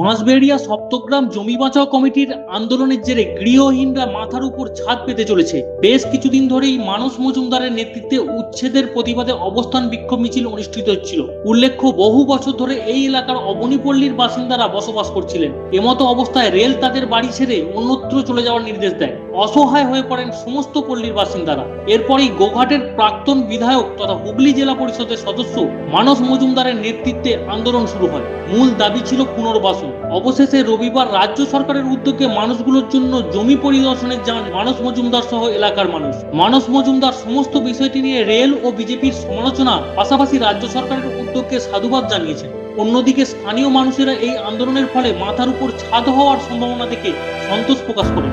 বাঁশবেড়িয়া সপ্তগ্রাম জমি বাঁচাও কমিটির আন্দোলনের জেরে গৃহহীনরা মাথার উপর ছাদ পেতে চলেছে। বেশ কিছুদিন ধরেই মানস মজুমদারের নেতৃত্বে উচ্ছেদের প্রতিবাদে অবস্থান বিক্ষোভ মিছিল অনুষ্ঠিত হচ্ছিল। উল্লেখ্য, বহু বছর ধরে এই এলাকার অবনীপল্লীর বাসিন্দারা বসবাস করছিলেন। এমতো অবস্থায় রেল তাদের বাড়ি ছেড়ে অন্যত্র চলে যাওয়ার নির্দেশ দেয়। অসহায় হয়ে পড়েন সমস্ত পল্লীর বাসিন্দারা। এরপরেই গোঘাটের প্রাক্তন বিধায়ক তথা হুগলি জেলা পরিষদের সদস্য মানস মজুমদারের নেতৃত্বে আন্দোলন শুরু হয়। মূল দাবি ছিল পুনর্বাসন। অবশেষে রবিবার রাজ্য সরকারের উদ্যোগে মানুষগুলোর জন্য জমি পরিদর্শনে যান মানস মজুমদার সহ এলাকার মানুষ। মানস মজুমদার সমস্ত বিষয়টি নিয়ে রেল ও বিজেপির সমালোচনা পাশাপাশি রাজ্য সরকারের উদ্যোগকে সাধুবাদ জানিয়েছেন। অন্যদিকে স্থানীয় মানুষেরা এই আন্দোলনের ফলে মাথার উপর ছাদ হওয়ার সম্ভাবনা থেকে সন্তোষ প্রকাশ করেন।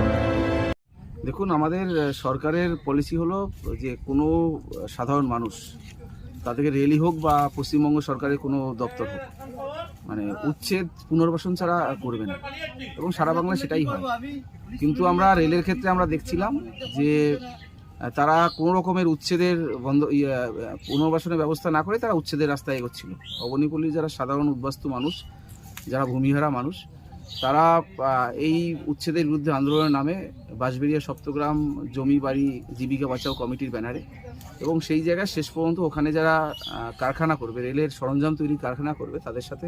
দেখুন, আমাদের সরকারের পলিসি হলো যে কোনো সাধারণ মানুষ তাদেরকে রেলই হোক বা পশ্চিমবঙ্গ সরকারের কোনো দপ্তর হোক মানে উচ্ছেদ পুনর্বাসন ছাড়া করবে না। এবং সারা বাংলায় সেটাই হয়। কিন্তু আমরা রেলের ক্ষেত্রে আমরা দেখছিলাম যে তারা কোনো রকমের উচ্ছেদের বন্ধ ইয়ে, পুনর্বাসনের ব্যবস্থা না করে তারা উচ্ছেদের রাস্তায় এগোচ্ছিল। অবনীপল্লীর যারা সাধারণ উদ্বাস্তু মানুষ যারা ভূমিহারা মানুষ তারা এই উচ্ছেদের বিরুদ্ধে আন্দোলনের নামে বাঁশবেড়িয়া সপ্তগ্রাম জমি বাড়ি জীবিকা বাঁচাও কমিটির ব্যানারে এবং সেই জায়গায় শেষ পর্যন্ত ওখানে যারা কারখানা করবে, রেলের সরঞ্জাম তৈরি কারখানা করবে, তাদের সাথে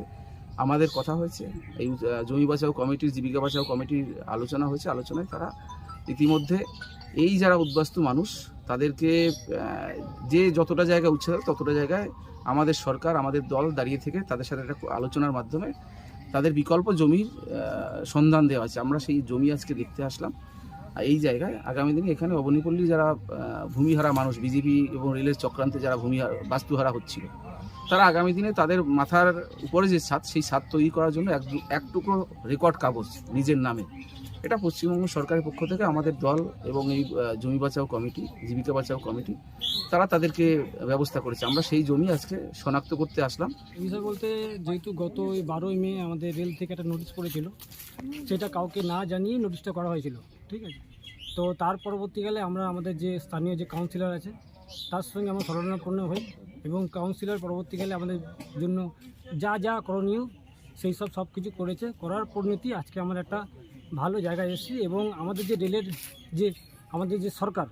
আমাদের কথা হয়েছে। এই জমি বাঁচাও কমিটির, জীবিকা বাঁচাও কমিটির আলোচনা হয়েছে। আলোচনায় তারা ইতিমধ্যে এই যারা উদ্বাস্তু মানুষ, তাদেরকে যে যতটা জায়গায় উচ্ছেদ, ততটা জায়গায় আমাদের সরকার, আমাদের দল দাঁড়িয়ে থেকে তাদের সাথে একটা আলোচনার মাধ্যমে তাদের বিকল্প জমির সন্ধান দেওয়া আছে। আমরা সেই জমি আজকে দেখতে আসলাম। এই জায়গায় আগামী দিনে এখানে অবনীপল্লী যারা ভূমিহারা মানুষ, বিজেপি এবং রেলের চক্রান্তে যারা ভূমিহারা, বাস্তুহারা হচ্ছিল, তারা আগামী দিনে তাদের মাথার উপরে যে ছাদ, সেই ছাদ তৈরি করার জন্য এক এক রেকর্ড কাগজ নিজের নামে। এটা পশ্চিমবঙ্গ সরকারের পক্ষ থেকে আমাদের দল এবং এই জমি বাঁচাও কমিটি, জীবিকা বাঁচাও কমিটি, তারা তাদেরকে ব্যবস্থা করেছে। আমরা সেই জমি আজকে শনাক্ত করতে আসলাম। বিষয় বলতে যেহেতু গত বারোই মে আমাদের রেল থেকে একটা নোটিশ করেছিল সেটা কাউকে না জানিয়ে নোটিশটা করা হয়েছিল। ঠিক আছে? তো তার পরবর্তীকালে আমরা আমাদের যে স্থানীয় যে কাউন্সিলর আছে, তার সঙ্গে আমরা শরণাপন্ন হই এবং কাউন্সিলর পরবর্তীকালে আমাদের জন্য যা যা করণীয় সেই সব সব কিছু করেছে। করার পরিণতি আজকে আমরা একটা ভালো জায়গায় এসেছি এবং আমাদের যে রেলের যে, আমাদের যে সরকার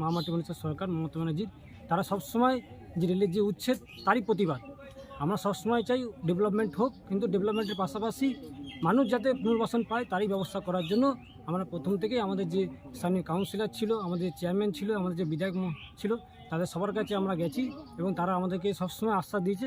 মহামাটি মানুষের সরকার মমতা ব্যানার্জির, তারা সবসময় যে রেলের যে উচ্ছেদ, তারই প্রতিবাদ। আমরা সবসময় চাই ডেভেলপমেন্ট হোক, কিন্তু ডেভেলপমেন্টের পাশাপাশি মানুষ যাতে পুনর্বাসন পায়, তারই ব্যবস্থা করার জন্য আমরা প্রথম থেকেই আমাদের যে স্থানীয় কাউন্সিলর ছিল, আমাদের চেয়ারম্যান ছিল, আমাদের যে বিধায়ক ছিল, তাদের সবার কাছে আমরা গেছি এবং তারা আমাদেরকে সবসময় আশ্বাস দিয়েছে।